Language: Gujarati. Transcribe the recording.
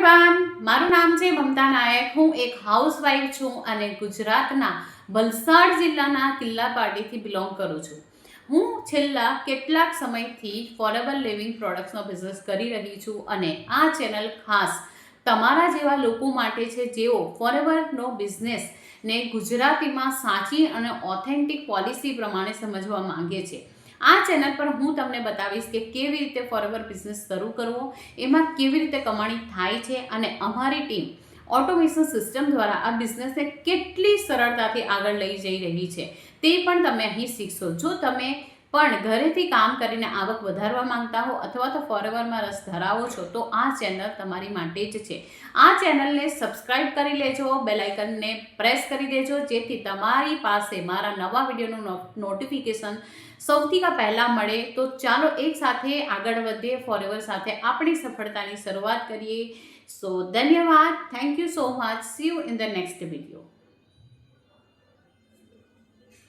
એવરીવન મારું નામ છે મમતા નાયક. હું એક હાઉસવાઈફ છું અને ગુજરાતના વલસાડ જિલ્લાના કિલ્લાપાટીથી બિલોંગ કરું છું. હું છેલ્લા કેટલાક સમયથી ફોરેવર લિવિંગ પ્રોડક્ટ્સનો બિઝનેસ કરી રહી છું અને આ ચેનલ ખાસ તમારા જેવા લોકો માટે છે જેઓ ફોરેવરનો બિઝનેસ ને ગુજરાતીમાં સાચી અને ઓથેન્ટિક પોલિસી પ્રમાણે સમજવા માંગે છે. આ ચેનલ પર હું તમને બતાવીશ કે કેવી રીતે ફોરએવર બિઝનેસ શરૂ કરવો, એમાં કેવી રીતે કમાણી થાય છે અને અમારી ટીમ ઓટોમેશન સિસ્ટમ દ્વારા આ બિઝનેસને કેટલી સરળતાથી આગળ લઈ જઈ રહી છે તે પણ તમે અહીં શીખશો. જો તમે પણ ઘરેથી કામ કરીને આવક વધારવા માંગતા હો અથવા તો ફોરેવરમાં રસ ધરાવો છો, તો આ ચેનલ તમારી માટે જ છે. આ ચેનલને સબસ્ક્રાઇબ કરી લેજો બેલાઇકનને પ્રેસ કરી દેજો, જેથી તમારી પાસે મારા નવા વિડીયોનું નોટિફિકેશન સૌથી પહેલાં મળે. તો ચાલો એક સાથે આગળ વધીએ ફોરેવર સાથે આપણી સફળતાની શરૂઆત કરીએ. સો ધન્યવાદ. Thank you so much see you in the next video